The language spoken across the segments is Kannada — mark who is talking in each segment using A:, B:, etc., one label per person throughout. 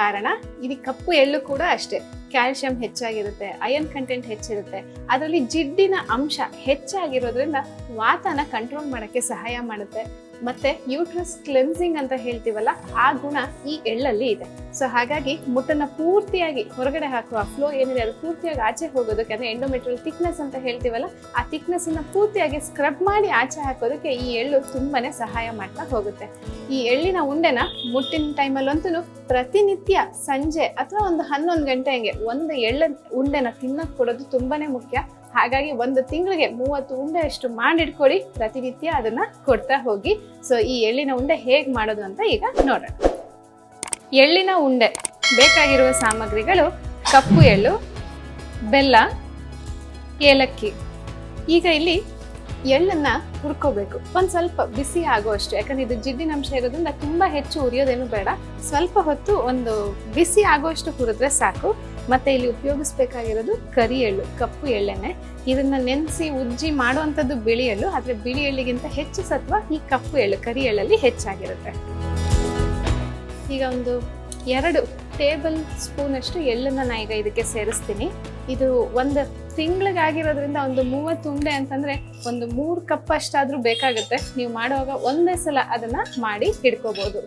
A: ಕಾರಣ ಇದು ಕಪ್ಪು ಎಳ್ಳು ಕೂಡ ಅಷ್ಟೇ. ಕ್ಯಾಲ್ಶಿಯಂ ಹೆಚ್ಚಾಗಿರುತ್ತೆ ಅಯನ್ ಕಂಟೆಂಟ್ ಹೆಚ್ಚಿರುತ್ತೆ. ಅದರಲ್ಲಿ ಜಿಡ್ಡಿನ ಅಂಶ ಹೆಚ್ಚಾಗಿರೋದ್ರಿಂದ ವಾತನ ಕಂಟ್ರೋಲ್ ಮಾಡೋಕ್ಕೆ ಸಹಾಯ ಮಾಡುತ್ತೆ. ಮತ್ತೆ ಯೂಟ್ರಸ್ ಕ್ಲೆನ್ಸಿಂಗ್ ಅಂತ ಹೇಳ್ತೀವಲ್ಲ, ಆ ಗುಣ ಈ ಎಳ್ಳಲ್ಲಿ ಇದೆ. ಸೊ ಹಾಗಾಗಿ ಮುಟ್ಟನ್ನ ಪೂರ್ತಿಯಾಗಿ ಹೊರಗಡೆ ಹಾಕುವ ಫ್ಲೋ ಏನಿದೆ, ಅದು ಪೂರ್ತಿಯಾಗಿ ಆಚೆ ಹೋಗೋದಕ್ಕೆ, ಅಂದ್ರೆ ಎಂಡೋಮೆಟ್ರಿಯಲ್ ಥಿಕ್ನೆಸ್ ಅಂತ ಹೇಳ್ತೀವಲ್ಲ, ಆ ಥಿಕ್ನೆಸ್ ಅನ್ನ ಪೂರ್ತಿಯಾಗಿ ಸ್ಕ್ರಬ್ ಮಾಡಿ ಆಚೆ ಹಾಕೋದಕ್ಕೆ ಈ ಎಳ್ಳು ತುಂಬಾನೇ ಸಹಾಯ ಮಾಡ್ತಾ ಹೋಗುತ್ತೆ. ಈ ಎಳ್ಳಿನ ಉಂಡೆನ ಮುಟ್ಟಿನ ಟೈಮಲ್ಲಂತೂ ಪ್ರತಿನಿತ್ಯ ಸಂಜೆ ಅಥವಾ ಒಂದು ಹನ್ನೊಂದು ಗಂಟೆ ಹಂಗೆ ಒಂದು ಎಳ್ಳ ಉಂಡೆನ ತಿನ್ನಕ್ ಕೊಡೋದು ತುಂಬಾನೇ ಮುಖ್ಯ. ಹಾಗಾಗಿ ಒಂದು ತಿಂಗಳಿಗೆ ಮೂವತ್ತು ಉಂಡೆ ಅಷ್ಟು ಮಾಡಿಟ್ಕೊಳ್ಳಿ. ಪ್ರತಿನಿತ್ಯ ಅದನ್ನ ಕೊಡ್ತಾ ಹೋಗಿ. ಸೊ ಈ ಎಳ್ಳಿನ ಉಂಡೆ ಹೇಗೆ ಮಾಡೋದು ಅಂತ ಈಗ ನೋಡೋಣ. ಎಳ್ಳಿನ ಉಂಡೆ ಬೇಕಾಗಿರುವ ಸಾಮಗ್ರಿಗಳು ಕಪ್ಪು ಎಳ್ಳು, ಬೆಲ್ಲ, ಏಲಕ್ಕಿ. ಈಗ ಇಲ್ಲಿ ಎಳ್ಳನ್ನ ಹುರ್ಕೋಬೇಕು. ಒಂದ್ ಸ್ವಲ್ಪ ಬಿಸಿ ಆಗುವಷ್ಟು ಯಾಕಂದ್ರೆ ಇದು ಜಿಡ್ಡಿನ ಅಂಶ ಇರೋದ್ರಿಂದ ತುಂಬಾ ಹೆಚ್ಚು ಉರಿಯೋದೇನು ಬೇಡ. ಸ್ವಲ್ಪ ಹೊತ್ತು ಒಂದು ಬಿಸಿ ಆಗೋಷ್ಟು ಹುರಿದ್ರೆ ಸಾಕು. ಮತ್ತೆ ಇಲ್ಲಿ ಉಪಯೋಗಿಸ್ಬೇಕಾಗಿರೋದು ಕರಿ ಎಳ್ಳು, ಕಪ್ಪು ಎಳ್ಳೆಣ್ಣೆ ಇದನ್ನ ನೆನೆಸಿ ಉಜ್ಜಿ ಮಾಡುವಂಥದ್ದು ಬಿಳಿ ಎಳ್ಳು, ಆದ್ರೆ ಬಿಳಿ ಎಳ್ಳಿಗಿಂತ ಹೆಚ್ಚು ಸತ್ವ ಈ ಕಪ್ಪು ಎಳ್ಳು, ಕರಿ ಎಳ್ಳಲ್ಲಿ ಹೆಚ್ಚಾಗಿರುತ್ತೆ. ಈಗ ಒಂದು ಎರಡು ಟೇಬಲ್ ಸ್ಪೂನ್ ಅಷ್ಟು ಎಳ್ಳನ್ನ ನಾ ಈಗ ಇದಕ್ಕೆ ಸೇರಿಸ್ತೀನಿ. ಇದು ಒಂದು ತಿಂಗಳಿಗಾಗಿರೋದ್ರಿಂದ ಒಂದು ಮೂವತ್ತು ಉಂಡೆ ಅಂತಂದ್ರೆ ಒಂದು ಮೂರು ಕಪ್ ಅಷ್ಟಾದ್ರೂ ಬೇಕಾಗುತ್ತೆ. ನೀವು ಮಾಡುವಾಗ ಒಂದೇ ಸಲ ಅದನ್ನ ಮಾಡಿ ಹಿಡ್ಕೋಬಹುದು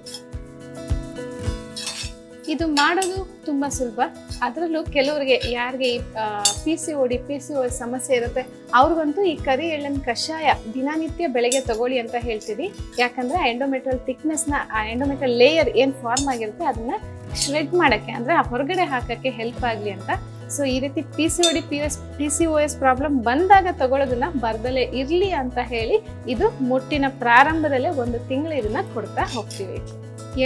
A: ಇದು ಮಾಡೋದು ತುಂಬಾ ಸುಲಭ. ಅದರಲ್ಲೂ ಕೆಲವರಿಗೆ ಯಾರಿಗೆ P C O D P C O ಸಮಸ್ಯೆ ಇರುತ್ತೆ, ಅವ್ರಿಗಂತೂ ಈ ಕರಿ ಎಳ್ಳನ ಕಷಾಯ ದಿನನಿತ್ಯ ಬೆಳಗ್ಗೆ ತಗೊಳ್ಳಿ ಅಂತ ಹೇಳ್ತೀವಿ. ಯಾಕಂದ್ರೆ ಎಂಡೋಮೆಟ್ರಲ್ ಥಿಕ್ನೆಸ್ನ ಆ ಎಂಡೋಮೆಟ್ರಲ್ ಲೇಯರ್ ಏನು ಫಾರ್ಮ್ ಆಗಿರುತ್ತೆ, ಅದನ್ನ ಶ್ರೆಡ್ ಮಾಡಕ್ಕೆ, ಅಂದ್ರೆ ಆ ಹೊರಗಡೆ ಹಾಕಕ್ಕೆ ಹೆಲ್ಪ್ ಆಗಲಿ ಅಂತ. ಸೊ ಈ ರೀತಿ P C O D P S P C O S problem ಬಂದಾಗ ತಗೊಳ್ಳೋದನ್ನ ಬರ್ದಲೇ ಇರ್ಲಿ ಅಂತ ಹೇಳಿ ಇದು ಮುಟ್ಟಿನ ಪ್ರಾರಂಭದಲ್ಲೇ ಒಂದು ತಿಂಗಳು ಇದನ್ನ ಕೊಡ್ತಾ ಹೋಗ್ತೀವಿ.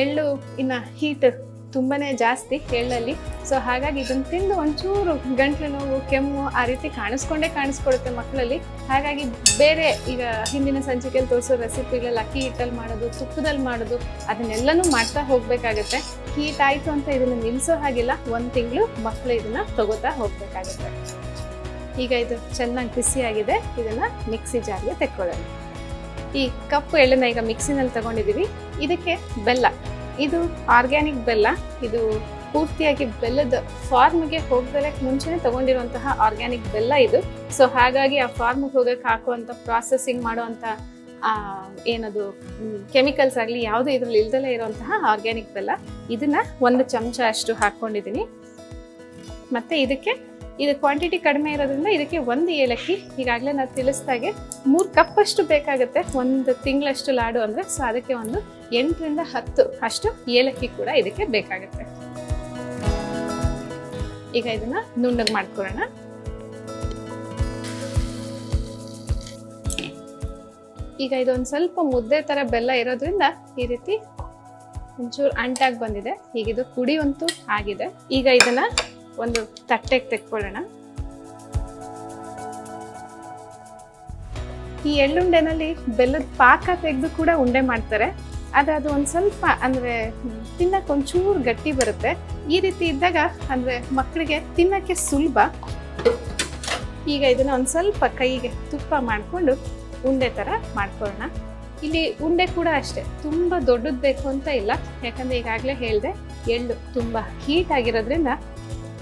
A: ಎಳ್ಳು, ಇನ್ನ ಹೀಟ್ ತುಂಬಾನೇ ಜಾಸ್ತಿ ಎಳ್ಳಲ್ಲಿ ಸೊ ಹಾಗಾಗಿ ಇದನ್ನು ತಿಂದು ಒಂಚೂರು ಗಂಟ್ಲು ನೋವು, ಕೆಮ್ಮು ಆ ರೀತಿ ಕಾಣಿಸ್ಕೊಂಡೇ ಕಾಣಿಸ್ಕೊಡುತ್ತೆ ಮಕ್ಕಳಲ್ಲಿ. ಹಾಗಾಗಿ ಬೇರೆ ಈಗ ಹಿಂದಿನ ಸಂಚಿಕೆಯಲ್ಲಿ ತೋರಿಸೋ ರೆಸಿಪಿಗಳಲ್ಲಿ ಅಕ್ಕಿ ಹಿಟ್ಟಲ್ಲಿ ಮಾಡೋದು, ತುಪ್ಪದಲ್ಲಿ ಮಾಡೋದು, ಅದನ್ನೆಲ್ಲನೂ ಮಾಡ್ತಾ ಹೋಗಬೇಕಾಗುತ್ತೆ. ಹೀಟ್ ಆಯಿತು ಅಂತ ಇದನ್ನು ನಿಲ್ಲಿಸೋ ಹಾಗಿಲ್ಲ. ಒಂದು ತಿಂಗಳು ಮಕ್ಕಳು ಇದನ್ನು ತಗೋತಾ ಹೋಗಬೇಕಾಗುತ್ತೆ. ಈಗ ಇದು ಚೆನ್ನಾಗಿ ಬಿಸಿಯಾಗಿದೆ ಇದನ್ನು ಮಿಕ್ಸಿ ಜಾರಿಗೆ ತೆಕ್ಕೊಳ್ಳೋಣ. ಈ ಕಪ್ಪು ಎಳ್ಳನ್ನ ಈಗ ಮಿಕ್ಸಿನಲ್ಲಿ ತಗೊಂಡಿದ್ದೀವಿ ಇದಕ್ಕೆ ಬೆಲ್ಲ. ಇದು ಆರ್ಗ್ಯಾನಿಕ್ ಬೆಲ್ಲ. ಇದು ಪೂರ್ತಿಯಾಗಿ ಬೆಲ್ಲದ ಫಾರ್ಮ್ಗೆ ಹೋಗ್ದಲೆ ಮುಂಚೆನೆ ತಗೊಂಡಿರುವಂತಹ ಆರ್ಗ್ಯಾನಿಕ್ ಬೆಲ್ಲ ಇದು. ಸೊ ಹಾಗಾಗಿ ಆ ಫಾರ್ಮ್ಗೆ ಹೋಗಕ್ಕೆ ಹಾಕುವಂತ ಪ್ರಾಸೆಸಿಂಗ್ ಮಾಡುವಂತ ಆ, ಏನದು ಕೆಮಿಕಲ್ಸ್ ಆಗಲಿ ಯಾವುದೇ ಇದ್ರಲ್ಲಿ ಇಲ್ದಲೇ ಇರುವಂತಹ ಆರ್ಗ್ಯಾನಿಕ್ ಬೆಲ್ಲ. ಇದನ್ನ ಒಂದು ಚಮಚ ಅಷ್ಟು ಹಾಕೊಂಡಿದ್ದೀನಿ. ಮತ್ತೆ ಇದಕ್ಕೆ ಇದು ಕ್ವಾಂಟಿಟಿ ಕಡಿಮೆ ಇರೋದ್ರಿಂದ ಇದಕ್ಕೆ ಒಂದು ಏಲಕ್ಕಿ ಈಗಾಗಲೇ ನಾವು ತಿಳಿಸ್ದಾಗೆ ಮೂರು ಕಪ್ ಅಷ್ಟು ಬೇಕಾಗುತ್ತೆ. ಒಂದು ತಿಂಗಳಷ್ಟು ಲಾಡು ಅಂದರೆ ಸೊ ಅದಕ್ಕೆ ಒಂದು ಎಂಟರಿಂದ ಹತ್ತು ಅಷ್ಟು ಏಲಕ್ಕಿ ಕೂಡ ಇದಕ್ಕೆ ಬೇಕಾಗುತ್ತೆ. ಈಗ ಇದನ್ನ ನುಣ್ಣಗೆ ಮಾಡ್ಕೊಳ್ಳೋಣ. ಈಗ ಇದೊಂದು ಸ್ವಲ್ಪ ಮುದ್ದೆ ತರ ಬೆಲ್ಲ ಇರೋದ್ರಿಂದ ಈ ರೀತಿ ಒಂಚೂರು ಅಂಟಾಗಿ ಬಂದಿದೆ. ಈಗ ಇದು ಆಗಿದೆ. ಈಗ ಇದನ್ನ ಒಂದು ತಟ್ಟೆಗೆ ತೆಕ್ಕೊಳ್ಳೋಣ. ಈ ಎಳ್ಳುಂಡೆನಲ್ಲಿ ಬೆಲ್ಲದ ಪಾಕ ತೆಗೆದು ಕೂಡ ಉಂಡೆ ಮಾಡ್ತಾರೆ. ಆದ್ರೆ ಅದು ಒಂದ್ ಸ್ವಲ್ಪ ಅಂದ್ರೆ ತಿನ್ನಕ್ಕೆ ಒಂಚೂರು ಗಟ್ಟಿ ಬರುತ್ತೆ. ಈ ರೀತಿ ಇದ್ದಾಗ ಅಂದ್ರೆ ಮಕ್ಕಳಿಗೆ ತಿನ್ನಕ್ಕೆ ಸುಲಭ. ಈಗ ಇದನ್ನ ಒಂದ್ ಸ್ವಲ್ಪ ಕೈಗೆ ತುಪ್ಪ ಮಾಡ್ಕೊಂಡು ಉಂಡೆ ತರ ಮಾಡ್ಕೊಳ್ಳೋಣ. ಇಲ್ಲಿ ಉಂಡೆ ಕೂಡ ಅಷ್ಟೇ, ತುಂಬಾ ದೊಡ್ಡದ್ ಬೇಕು ಅಂತ ಇಲ್ಲ. ಯಾಕಂದ್ರೆ ಈಗಾಗ್ಲೇ ಹೇಳ್ದೆ, ಎಳ್ಳು ತುಂಬಾ ಹೀಟ್ ಆಗಿರೋದ್ರಿಂದ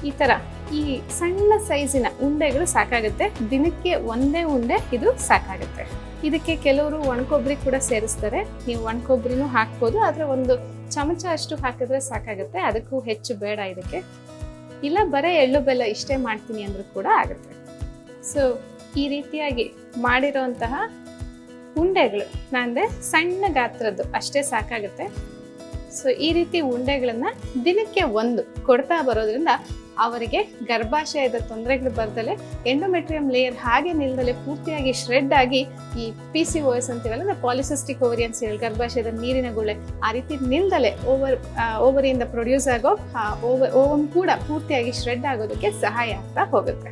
A: ಈ ತರ ಈ ಸಣ್ಣ ಸೈಜಿನ ಉಂಡೆಗಳು ಸಾಕಾಗುತ್ತೆ. ದಿನಕ್ಕೆ ಒಂದೇ ಉಂಡೆ ಇದು ಸಾಕಾಗುತ್ತೆ. ಇದಕ್ಕೆ ಕೆಲವರು ಒಣಕೊಬ್ಬರಿ ಕೂಡ ಸೇರಿಸ್ತಾರೆ. ನೀವು ಒಣಕೊಬ್ಬರಿನೂ ಹಾಕ್ಬೋದು. ಆದರೆ ಒಂದು ಚಮಚ ಅಷ್ಟು ಹಾಕಿದ್ರೆ ಸಾಕಾಗುತ್ತೆ. ಅದಕ್ಕೂ ಹೆಚ್ಚು ಬೇಡ ಇದಕ್ಕೆ. ಇಲ್ಲ, ಬರೀ ಎಳ್ಳು ಬೆಲ್ಲ ಇಷ್ಟೇ ಮಾಡ್ತೀನಿ ಅಂದ್ರೂ ಕೂಡ ಆಗುತ್ತೆ. ಸೊ ಈ ರೀತಿಯಾಗಿ ಮಾಡಿರೋಂತಹ ಉಂಡೆಗಳು ನಂದೆ ಸಣ್ಣ ಗಾತ್ರದ್ದು ಅಷ್ಟೇ ಸಾಕಾಗುತ್ತೆ. ಸೊ ಈ ರೀತಿ ಉಂಡೆಗಳನ್ನ ದಿನಕ್ಕೆ ಒಂದು ಕೊಡ್ತಾ ಬರೋದ್ರಿಂದ ಅವರಿಗೆ ಗರ್ಭಾಶಯದ ತೊಂದರೆಗಳು ಬರ್ದಲೆ ಎಂಡೋಮೆಟ್ರಿಯಂ ಲೇಯರ್ ಹಾಗೆ ನಿಲ್ದಲೆ ಪೂರ್ತಿಯಾಗಿ ಶ್ರೆಡ್ ಆಗಿ ಈ ಪಿ ಸಿ ಓ ಎಸ್ ಅಂತೀವಲ್ಲ, ಅಂದ್ರೆ ಪಾಲಿಸಿಸ್ಟಿಕ್ ಓವರಿಯನ್ಸ್ ಹೇಳಿ ಗರ್ಭಾಶಯದ ನೀರಿನ ಗುಳೆ ಆ ರೀತಿ ನಿಲ್ದಲೆ ಓವರ್ ಓವರಿಯಿಂದ ಪ್ರೊಡ್ಯೂಸ್ ಆಗೋ ಓವರ್ ಓವಮ್ ಕೂಡ ಪೂರ್ತಿಯಾಗಿ ಶ್ರೆಡ್ ಆಗೋದಕ್ಕೆ ಸಹಾಯ ಆಗ್ತಾ ಹೋಗುತ್ತೆ.